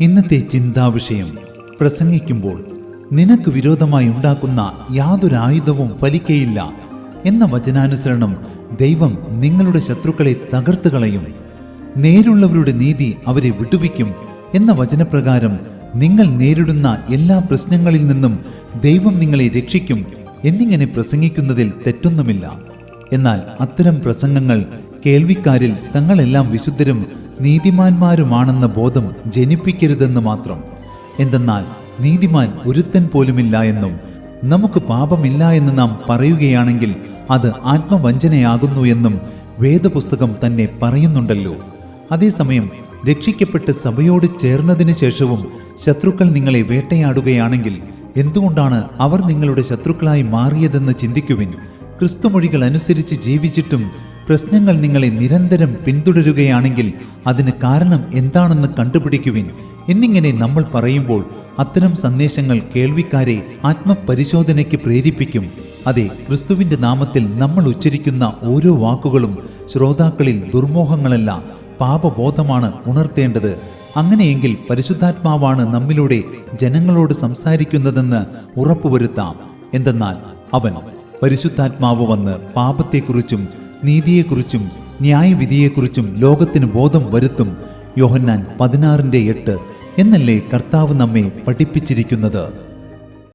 ഇന്നത്തെ ചിന്താവിഷയം പ്രസംഗിക്കുമ്പോൾ നിനക്ക് വിരോധമായി ഉണ്ടാക്കുന്ന യാതൊരു ആയുധവും ഫലിക്കയില്ല എന്ന വചനാനുസരണം ദൈവം നിങ്ങളുടെ ശത്രുക്കളെ തകർത്ത് കളയും നേരുള്ളവരുടെ നീതി അവരെ വിടുവിക്കും എന്ന വചനപ്രകാരം നിങ്ങൾ നേരിടുന്ന എല്ലാ പ്രശ്നങ്ങളിൽ നിന്നും ദൈവം നിങ്ങളെ രക്ഷിക്കും എന്നിങ്ങനെ പ്രസംഗിക്കുന്നതിൽ തെറ്റൊന്നുമില്ല. എന്നാൽ അത്തരം പ്രസംഗങ്ങൾ കേൾവിക്കാരിൽ തങ്ങളെല്ലാം വിശുദ്ധരും നീതിമാന്മാരുമാണെന്ന ബോധം ജനിപ്പിക്കരുതെന്ന് മാത്രം. എന്തെന്നാൽ നീതിമാൻ ഒരുത്തൻ പോലുമില്ല എന്നും നമുക്ക് പാപമില്ല എന്ന് നാം പറയുകയാണെങ്കിൽ അത് ആത്മവഞ്ചനയാകുന്നു എന്നും വേദപുസ്തകം തന്നെ പറയുന്നുണ്ടല്ലോ. അതേസമയം രക്ഷിക്കപ്പെട്ട് സഭയോട് ചേർന്നതിന് ശേഷവും ശത്രുക്കൾ നിങ്ങളെ വേട്ടയാടുകയാണെങ്കിൽ എന്തുകൊണ്ടാണ് അവർ നിങ്ങളുടെ ശത്രുക്കളായി മാറിയതെന്ന് ചിന്തിക്കുവിൻ? ക്രിസ്തുമൊഴികൾ അനുസരിച്ച് ജീവിച്ചിട്ടും പ്രശ്നങ്ങൾ നിങ്ങളെ നിരന്തരം പിന്തുടരുകയാണെങ്കിൽ അതിന് കാരണം എന്താണെന്ന് കണ്ടുപിടിക്കുവിൻ. എന്നിങ്ങനെ നമ്മൾ പറയുമ്പോൾ അത്തരം സന്ദേശങ്ങൾ കേൾവിക്കാരെ ആത്മപരിശോധനയ്ക്ക് പ്രേരിപ്പിക്കും. അതെ ക്രിസ്തുവിന്റെ നാമത്തിൽ നമ്മൾ ഉച്ചരിക്കുന്ന ഓരോ വാക്കുകളും ശ്രോതാക്കളിൽ ദുർമോഹങ്ങളല്ല പാപബോധമാണ് ഉണർത്തേണ്ടത്. അങ്ങനെയെങ്കിൽ പരിശുദ്ധാത്മാവാണ് നമ്മിലൂടെ ജനങ്ങളോട് സംസാരിക്കുന്നതെന്ന് ഉറപ്പുവരുത്താം. എന്തെന്നാൽ അവൻ പരിശുദ്ധാത്മാവ് വന്ന് പാപത്തെക്കുറിച്ചും നീതിയെക്കുറിച്ചും ന്യായവിധിയെക്കുറിച്ചും ലോകത്തിന് ബോധം വരുത്തും യോഹന്നാൻ പതിനാറിന്റെ എട്ട് എന്നല്ലേ കർത്താവ് നമ്മെ പഠിപ്പിച്ചിരിക്കുന്നത്?